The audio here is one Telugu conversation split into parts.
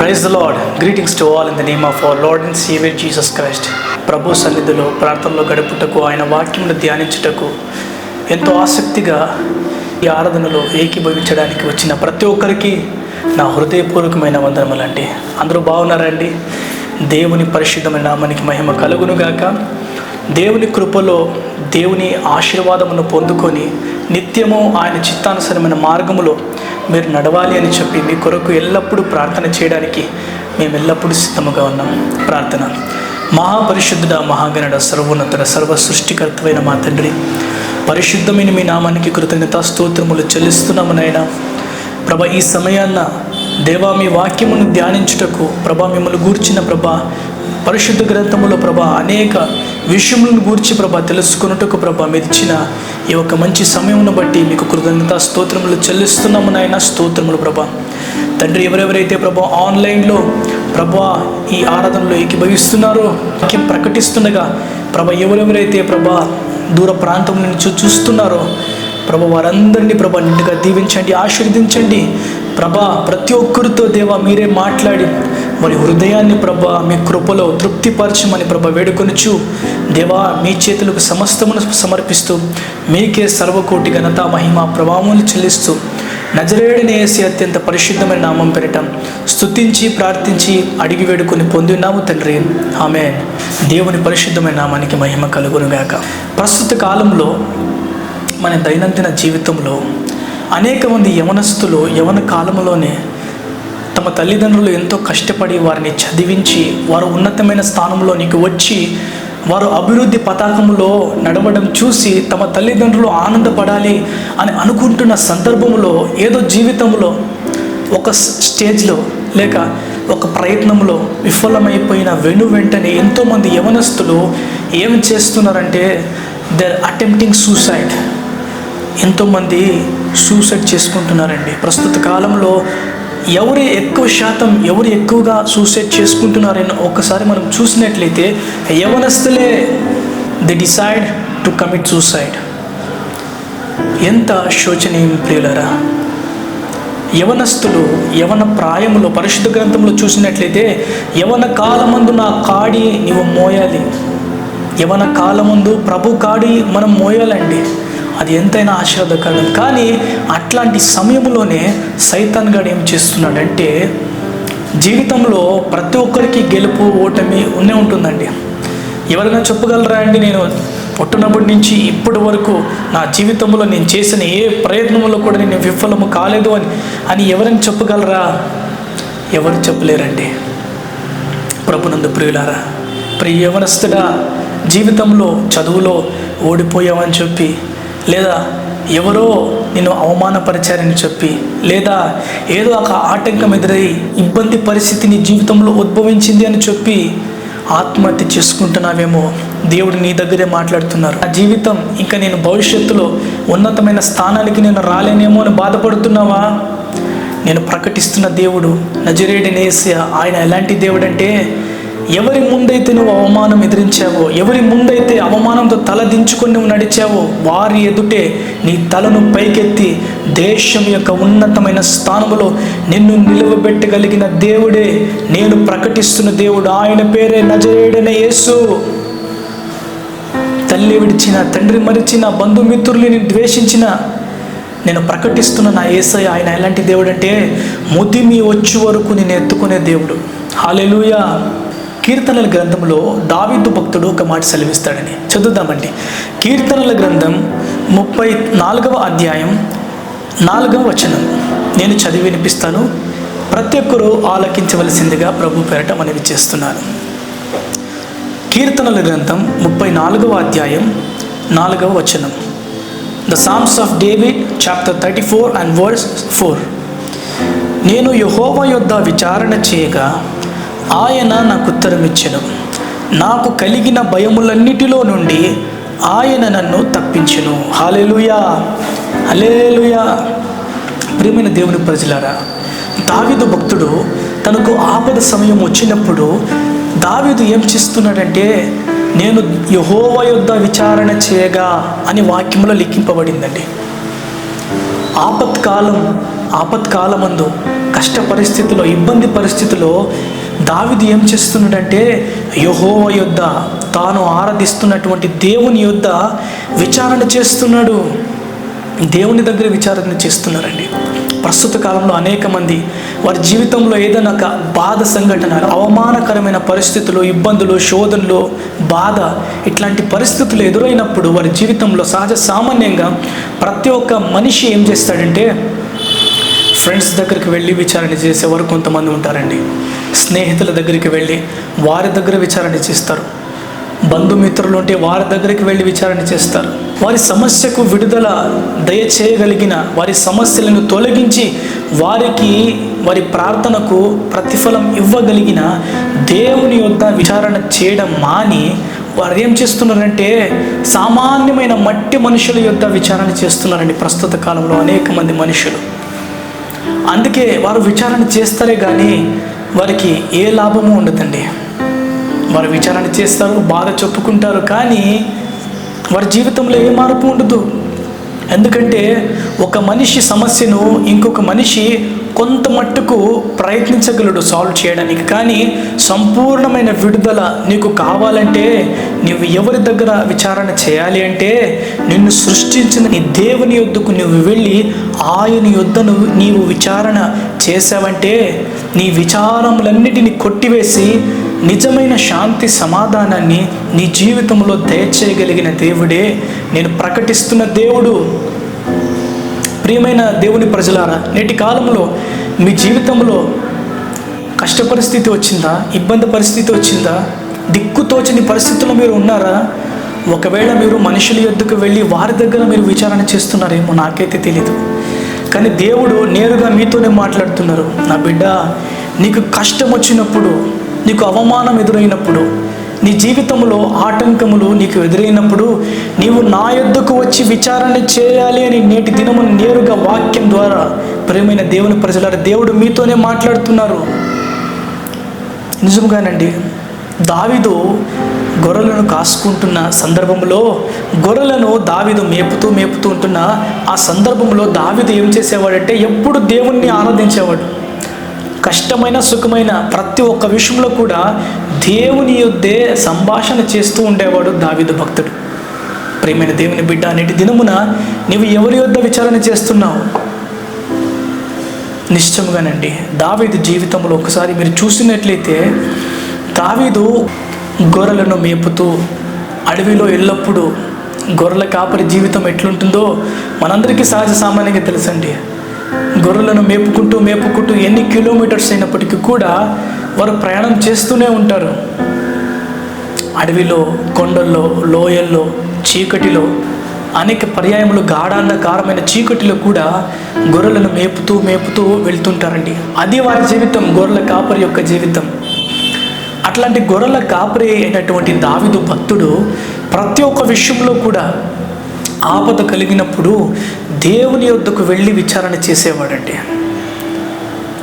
Praise the lord greetings to all in the name of our lord and saviour Jesus Christ ప్రభు సన్నిధిలో ప్రార్థనలో గడుపుటకు ఆయన వాక్యమును ధ్యానించుటకు ఎంతో ఆసక్తిగా ఈ ఆరాధనలో ఏకీభవించడానికి వచ్చిన ప్రతి ఒక్కరికి నా హృదయపూర్వకమైన వందనములండి. అందరూ బాగున్నారండి? దేవుని పరిశుద్ధమైన నామానికి మహిమ కలుగునుగాక. దేవుని కృపలో దేవుని ఆశీర్వాదమును పొందుకొని నిత్యము ఆయన చిత్తానుసరమైన మార్గములో మీరు నడవాలి అని చెప్పి మీ కొరకు ఎల్లప్పుడూ ప్రార్థన చేయడానికి మేము ఎల్లప్పుడూ సిద్ధముగా ఉన్నాం. ప్రార్థన. మహాపరిశుద్ధుడ మహాగణుడ సర్వోన్నతుడ సర్వ సృష్టికర్తమైన మా తండ్రి పరిశుద్ధమైన మీ నామానికి కృతజ్ఞత స్తోత్రములు చెల్లిస్తున్నాము నాయన. ప్రభ ఈ సమయాన్న దేవా మీ వాక్యమును ధ్యానించుటకు ప్రభా మిమ్మల్ని గూర్చిన ప్రభా పరిశుద్ధ గ్రంథములో ప్రభా అనేక విషయములను గూర్చి ప్రభా తెలుసుకున్నట్టుకు ప్రభా మీరు ఇచ్చిన ఈ యొక్క మంచి సమయంను బట్టి మీకు కృతజ్ఞత స్తోత్రములు చెల్లిస్తున్నాము నాయన. స్తోత్రములు ప్రభా. తండ్రి ఎవరెవరైతే ప్రభా ఆన్లైన్లో ప్రభా ఈ ఆరాధనలో ఏకీభవిస్తున్నారో వాక్యం ప్రకటిస్తుండగా ప్రభా ఎవరెవరైతే ప్రభా దూర ప్రాంతం నుంచి చూస్తున్నారో ప్రభ వారందరినీ ప్రభ నిండుగా దీవించండి ఆశీర్వదించండి. ప్రభా ప్రతి ఒక్కరితో దేవా మీరే మాట్లాడి మరి హృదయాన్ని ప్రభ మీ కృపలో తృప్తిపరచమని ప్రభ వేడుకొనుచు. దేవా మీ చేతులకు సమస్తమును సమర్పిస్తూ మీకే సర్వకోటి ఘనత మహిమ ప్రభావములు చెల్లిస్తూ నజరేడిని వేసి అత్యంత పరిశుద్ధమైన నామం పెరటం స్తుతించి ప్రార్థించి అడిగి వేడుకొని పొందినాము తండ్రి. ఆమె దేవుని పరిశుద్ధమైన నామానికి మహిమ కలుగునుగాక. ప్రస్తుత కాలంలో మన దైనందిన జీవితంలో అనేక మంది యవనస్తులు యవన కాలంలోనే తమ తల్లిదండ్రులు ఎంతో కష్టపడి వారిని చదివించి వారు ఉన్నతమైన స్థానంలోనికి వచ్చి వారు అభివృద్ధి పతాకంలో నడవడం చూసి తమ తల్లిదండ్రులు ఆనందపడాలి అని అనుకుంటున్న సందర్భంలో ఏదో జీవితంలో ఒక స్టేజ్లో లేక ఒక ప్రయత్నంలో విఫలమైపోయిన వెను వెంటనే ఎంతోమంది యవనస్తులు ఏం చేస్తున్నారంటే దర్ అటెంప్టింగ్ సూసైడ్ ఎంతోమంది సూసైడ్ చేసుకుంటున్నారండి. ప్రస్తుత కాలంలో ఎవరు ఎక్కువ శాతం ఎవరు ఎక్కువగా సూసైడ్ చేసుకుంటున్నారని ఒకసారి మనం చూసినట్లయితే యవనస్తులే they decide to commit suicide ఎంత శోచనీయం ప్రియులరా. యవనస్తులు యవన ప్రాయములో పరిశుద్ధ గ్రంథంలో చూసినట్లయితే యవన కాలమందు నా కాడి నీవు మోయాలి. యవన కాలముందు ప్రభు కాడి మనం మోయాలండి. అది ఎంతైనా ఆశీర్వాదకరం. కానీ అట్లాంటి సమయంలోనే సైతాన్ గడు ఏం చేస్తున్నాడంటే జీవితంలో ప్రతి ఒక్కరికి గెలుపు ఓటమి ఉన్నే ఉంటుందండి. ఎవరైనా చెప్పగలరా అండి నేను పుట్టినప్పటి నుంచి ఇప్పటి వరకు నా జీవితంలో నేను చేసిన ఏ ప్రయత్నంలో కూడా నేను విఫలము కాలేదు అని అని ఎవరైనా చెప్పగలరా? ఎవరు చెప్పలేరండి. ప్రభునందు ప్రియులారా ప్రియ యవనస్తుడా జీవితంలో చదువులో ఓడిపోయావని చెప్పి లేదా ఎవరో నిన్ను అవమానపరిచారని చెప్పి లేదా ఏదో ఒక ఆటంకం ఎదురై ఇబ్బంది పరిస్థితి నీ జీవితంలో ఉద్భవించింది అని చెప్పి ఆత్మహత్య చేసుకుంటున్నావేమో దేవుడు నీ దగ్గరే మాట్లాడుతున్నారు. ఆ జీవితం ఇంకా నేను భవిష్యత్తులో ఉన్నతమైన స్థానానికి నేను రాలేనేమో అని బాధపడుతున్నావా? నేను ప్రకటిస్తున్న దేవుడు నజరేడినేసి ఆయన ఎలాంటి దేవుడు అంటే ఎవరి ముందైతే నువ్వు అవమానం ఎదిరించావో ఎవరి ముందైతే అవమానంతో తల దించుకొని నువ్వు నడిచావో వారి ఎదుటే నీ తలను పైకెత్తి దేశం యొక్క ఉన్నతమైన స్థానంలో నిన్ను నిలువబెట్టగలిగిన దేవుడే నేను ప్రకటిస్తున్న దేవుడు ఆయన పేరే నజరేడనే యేసు. తల్లి విడిచిన తండ్రి మరిచిన బంధుమిత్రుల్ని ద్వేషించిన నేను ప్రకటిస్తున్న నా ఏసై ఆయన ఎలాంటి దేవుడు అంటే ముదిమి వచ్చే వరకు నేను ఎత్తుకునే దేవుడు. హాలెలుయా కీర్తనల గ్రంథంలో దావిద్దు భక్తుడు ఒక మాట సెలవిస్తాడని చదువుదామండి. కీర్తనల గ్రంథం ముప్పై నాలుగవ అధ్యాయం నాలుగవ వచనం. నేను చదివి వినిపిస్తాను. ప్రతి ఒక్కరూ ఆలకించవలసిందిగా ప్రభు పేరట మనవి చేస్తున్నాను. కీర్తనల గ్రంథం ముప్పై నాలుగవ అధ్యాయం నాలుగవ వచనం. The Psalms of David chapter thirty four and words four నేను యహోవ యొద్ద విచారణ చేయగా ఆయన నాకు ఉత్తరం ఇచ్చెను నాకు కలిగిన భయములన్నిటిలో నుండి ఆయన నన్ను తప్పించెను. హాలేలుయా హలేలుయా ప్రియమైన దేవుని ప్రజలారా దావిదు భక్తుడు తనకు ఆపద సమయం వచ్చినప్పుడు దావిదు ఏం చేస్తున్నాడంటే నేను యహోవ యొద్ద విచారణ చేయగా అని వాక్యంలో లిఖింపబడిందండి. ఆపత్కాలం ఆపత్కాలమందు కష్ట పరిస్థితిలో ఇబ్బంది పరిస్థితిలో దావిది ఏం చేస్తున్నాడంటే యహోవ యొద్ద తాను ఆరాధిస్తున్నటువంటి దేవుని యొద్ద విచారణ చేస్తున్నాడు. దేవుని దగ్గర విచారణ చేస్తున్నారండి. ప్రస్తుత కాలంలో అనేక మంది వారి జీవితంలో ఏదైనా ఒక బాధ సంఘటన అవమానకరమైన పరిస్థితులు ఇబ్బందులు శోధనలు బాధ ఇట్లాంటి పరిస్థితులు ఎదురైనప్పుడు వారి జీవితంలో సహజ సామాన్యంగా ప్రతి ఒక్క మనిషి ఏం చేస్తాడంటే ఫ్రెండ్స్ దగ్గరికి వెళ్ళి విచారణ చేసేవారు కొంతమంది ఉంటారండి. స్నేహితుల దగ్గరికి వెళ్ళి వారి దగ్గర విచారణ చేస్తారు. బంధుమిత్రులు ఉంటే వారి దగ్గరికి వెళ్ళి విచారణ చేస్తారు. వారి సమస్యకు విడుదల దయచేయగలిగిన వారి సమస్యలను తొలగించి వారికి వారి ప్రార్థనకు ప్రతిఫలం ఇవ్వగలిగిన దేవుని యొద్ద విచారణ చేయడం మాని వారు ఏం చేస్తున్నారంటే సామాన్యమైన మట్టి మనుషుల యొక్క విచారణ చేస్తున్నారండి ప్రస్తుత కాలంలో అనేక మంది మనుషులు. అందుకే వారు విచారణ చేస్తారే కానీ వారికి ఏ లాభము ఉండదండి. వారు విచారణ చేస్తారు బాధ చెప్పుకుంటారు కానీ వారి జీవితంలో ఏ మార్పు ఉండదు. ఎందుకంటే ఒక మనిషి సమస్యను ఇంకొక మనిషి కొంత మట్టుకు ప్రయత్నించగలడు సాల్వ్ చేయడానికి. కానీ సంపూర్ణమైన విడుదల నీకు కావాలంటే నువ్వు ఎవరి దగ్గర విచారణ చేయాలి అంటే నిన్ను సృష్టించిన నీ దేవుని యొద్దకు నువ్వు వెళ్ళి ఆయన యొద్దను నీవు విచారణ చేసావంటే నీ విచారములన్నిటిని కొట్టివేసి నిజమైన శాంతి సమాధానాన్ని నీ జీవితంలో దయచేయగలిగిన దేవుడే. నేను ప్రకటిస్తున్న దేవుడు ప్రియమైన దేవుని ప్రజలారా నేటి కాలంలో మీ జీవితంలో కష్ట పరిస్థితి వచ్చిందా? ఇబ్బంది పరిస్థితి వచ్చిందా? దిక్కుతోచని పరిస్థితుల్లో మీరు ఉన్నారా? ఒకవేళ మీరు మనుషుల యొద్దకు వెళ్ళి వారి దగ్గర మీరు విచారణ చేస్తున్నారేమో నాకైతే తెలీదు. కానీ దేవుడు నేరుగా మీతోనే మాట్లాడుతున్నారు. నా బిడ్డ నీకు కష్టం వచ్చినప్పుడు నీకు అవమానం ఎదురైనప్పుడు నీ జీవితంలో ఆటంకములు నీకు ఎదురైనప్పుడు నీవు నా యొద్దకు వచ్చి విచారణ చేయాలి అని నేటి దినము నేరుగా వాక్యం ద్వారా ప్రేమైన దేవుని ప్రజలారు దేవుడు మీతోనే మాట్లాడుతున్నారు. నిజంగానండి దావిదు గొర్రెలను కాసుకుంటున్న సందర్భంలో గొర్రెలను దావిదు మేపుతూ మేపుతూ ఉంటున్న ఆ సందర్భంలో దావిదు ఏం చేసేవాడంటే ఎప్పుడు దేవుణ్ణి ఆరాధించేవాడు. కష్టమైన సుఖమైన ప్రతి ఒక్క విషయంలో కూడా దేవుని యొద్దే సంభాషణ చేస్తూ ఉండేవాడు దావిదు భక్తుడు. ప్రేమైన దేవుని బిడ్డ నేటి దినమున నీవు ఎవరి యొద్ద విచారణ చేస్తున్నావు? నిశ్చయముగానండి దావీదు జీవితంలో ఒకసారి మీరు చూసినట్లయితే దావీదు గొర్రెలను మేపుతూ అడవిలో ఎల్లప్పుడూ గొర్రెల కాపరి జీవితం ఎట్లుంటుందో మనందరికీ సహజ సామాన్యంగా తెలుసండి. గొర్రెలను మేపుకుంటూ మేపుకుంటూ ఎన్ని కిలోమీటర్స్ అయినప్పటికీ కూడా వారు ప్రయాణం చేస్తూనే ఉంటారు. అడవిలో కొండల్లో లోయల్లో చీకటిలో అనేక పర్యాయములు గాఢాంధకారమైన చీకటిలో కూడా గొర్రెలను మేపుతూ మేపుతూ వెళ్తుంటారండి. అది వారి జీవితం గొర్రెల కాపరి యొక్క జీవితం. అట్లాంటి గొర్రెల కాపరి అయినటువంటి దావిదు భక్తుడు ప్రతి ఒక్క విషయంలో కూడా ఆపద కలిగినప్పుడు దేవుని యొద్దకు వెళ్ళి విచారణ చేసేవాడండి.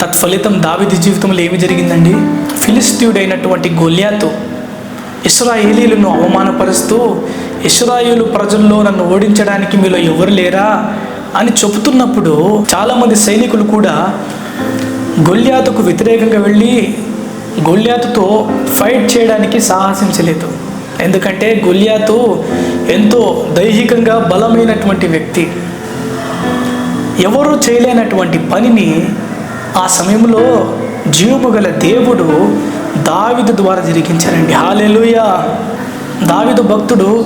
తత్ఫలితం దావిది జీవితంలో ఏమి జరిగిందండి? ఫిలిస్తీయుడైనటువంటి గొల్యాతో ఇస్రాయేలీలను అవమానపరుస్తూ ఇస్రాయేలు ప్రజల్లో నన్ను ఓడించడానికి మీలో ఎవరు లేరా? అని చెబుతున్నప్పుడు చాలామంది సైనికులు కూడా గొల్యాతుకు వ్యతిరేకంగా వెళ్ళి గొల్యాతుతో ఫైట్ చేయడానికి సాహసించలేదు. ఎందుకంటే గొల్యాతు ఎంతో దైహికంగా బలమైనటువంటి వ్యక్తి. ఎవరు చేయలేనటువంటి పనిని ఆ సమయంలో జీవము గల దేవుడు దావిదు ద్వారా జరిగించారండి హాలెలుయా దావిదు భక్తుడు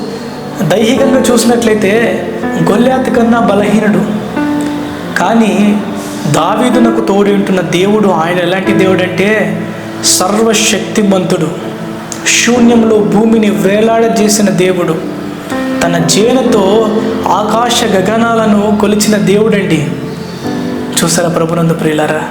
దైహికంగా చూసినట్లయితే గొల్లాతు కన్నా బలహీనుడు. కానీ దావీదునకు తోడి ఉంటున్న దేవుడు ఆయన ఎలాంటి దేవుడు అంటే సర్వశక్తిమంతుడు. శూన్యంలో భూమిని వేలాడజేసిన దేవుడు. తన చేనుతో ఆకాశ గగనాలను కొలిచిన దేవుడండి. చూసారా ప్రభునందు ప్రియులారా?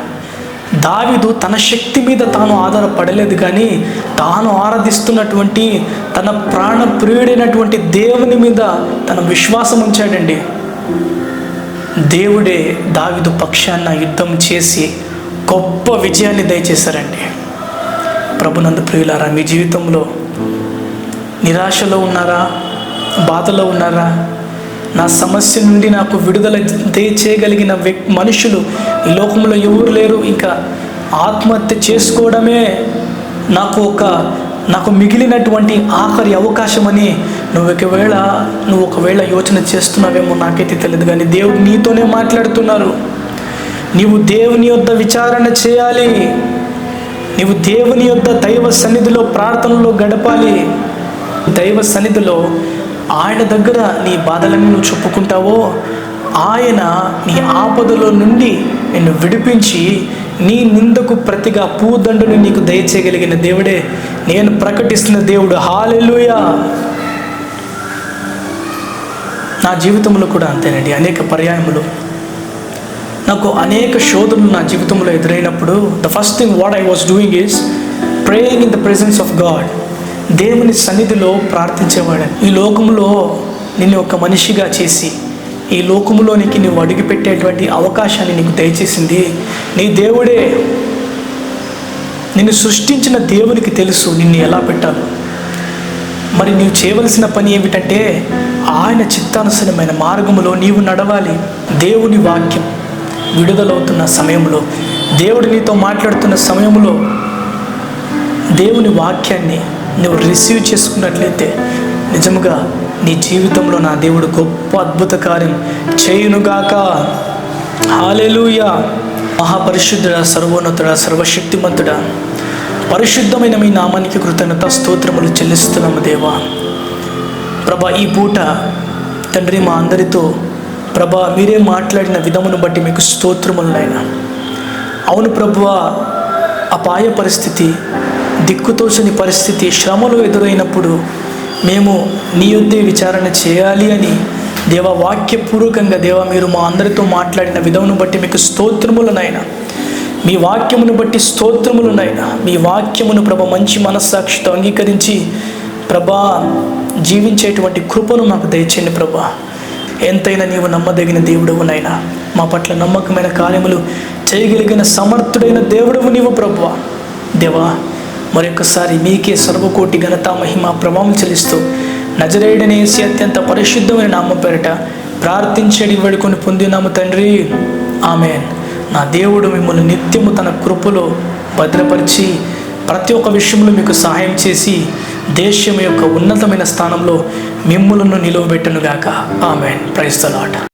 దావిదు తన శక్తి మీద తాను ఆధారపడలేదు కానీ తాను ఆరాధిస్తున్నటువంటి తన ప్రాణ ప్రియుడైనటువంటి దేవుని మీద తన విశ్వాసం ఉంచాడండి. దేవుడే దావిదు పక్షాన యుద్ధం చేసి గొప్ప విజయాన్ని దయచేశారండి. ప్రభునందు ప్రియులారా మీ జీవితంలో నిరాశలో ఉన్నారా? బాధలో ఉన్నారా? నా సమస్య నుండి నాకు విడుదల చేయగలిగిన మనుషులు ఈ లోకంలో ఎవరు లేరు. ఇంకా ఆత్మహత్య చేసుకోవడమే నాకు ఒక నాకు మిగిలినటువంటి ఆఖరి అవకాశమని నువ్వు ఒకవేళ నువ్వు ఒకవేళ యోచన చేస్తున్నావేమో నాకైతే తెలియదు కానీ దేవుడు నీతోనే మాట్లాడుతున్నారు. నీవు దేవుని యొద్ద విచారణ చేయాలి. నీవు దేవుని యొద్ద దైవ సన్నిధిలో ప్రార్థనలో గడపాలి. దైవ సన్నిధిలో ఆయన దగ్గర నీ బాధలన్నీ నువ్వు చెప్పుకుంటావో ఆయన నీ ఆపదలో నుండి నిన్ను విడిపించి నీ నిందకు ప్రతిగా పూదండుని నీకు దయచేయగలిగిన దేవుడే నేను ప్రకటిస్తున్న దేవుడు. హాలెలుయా నా జీవితంలో కూడా అంతేనండి. అనేక పర్యాయములు. నాకు అనేక శోధనలు నా జీవితంలో ఎదురైనప్పుడు the first thing what I was doing is praying in the presence of God దేవుని సన్నిధిలో ప్రార్థించేవాడు. ఈ లోకంలో నిన్ను ఒక మనిషిగా చేసి ఈ లోకములోనికి నువ్వు అడుగుపెట్టేటువంటి అవకాశాన్ని నీకు దయచేసింది. నీ దేవుడే నిన్ను సృష్టించిన దేవునికి తెలుసు నిన్ను ఎలా పెట్టాలో. మరి నీవు చేయవలసిన పని ఏమిటంటే ఆయన చిత్తానుసరమైన మార్గములో నీవు నడవాలి. దేవుని వాక్యం విడుదలవుతున్న సమయంలో దేవుడు నీతో మాట్లాడుతున్న సమయంలో దేవుని వాక్యాన్ని నువ్వు రిసీవ్ చేసుకున్నట్లయితే నిజముగా నీ జీవితంలో నా దేవుడు గొప్ప అద్భుత కార్యం చేయునుగాక. హాలెలూయ మహాపరిశుద్ధుడ సర్వోన్నతుడ సర్వశక్తిమంతుడా పరిశుద్ధమైన మీ నామానికి కృతజ్ఞత స్తోత్రములు చెల్లిస్తున్నాము దేవా. ప్రభా ఈ పూట తండ్రి మా అందరితో ప్రభా మీరే మాట్లాడిన విధమును బట్టి మీకు స్తోత్రములు అవును ప్రభువ అపాయ పరిస్థితి దిక్కుతోచని పరిస్థితి శ్రమలు ఎదురైనప్పుడు మేము నీ యొద్దే విచారణ చేయాలి అని దేవ వాక్యపూర్వకంగా దేవ మీరు మా అందరితో మాట్లాడిన విధమును బట్టి మీకు స్తోత్రములనైనా మీ వాక్యమును బట్టి స్తోత్రములనైనా మీ వాక్యమును ప్రభ మంచి మనస్సాక్షితో అంగీకరించి ప్రభా జీవించేటువంటి కృపను మాకు దయచేయండి ప్రభా. ఎంతైనా నీవు నమ్మదగిన దేవుడవు నైనా మా పట్ల నమ్మకమైన కార్యములు చేయగలిగిన సమర్థుడైన దేవుడవు నీవు ప్రభువా దేవా మరొకసారి మీకే సర్వకోటి ఘనత మహిమ ప్రభావం చెల్లిస్తూ నజరేయుడనేసి అత్యంత పరిశుద్ధమైన నామ పేరిట ప్రార్థించడి వేడుకొని పొందినాము తండ్రి. ఆమె నా దేవుడు మిమ్మల్ని నిత్యము తన కృపలో భద్రపరిచి ప్రతి ఒక్క విషయంలో మీకు సహాయం చేసి దేశం యొక్క ఉన్నతమైన స్థానంలో మిమ్ములను నిలువబెట్టనుగాక. ఆమె ప్రైస్తలాట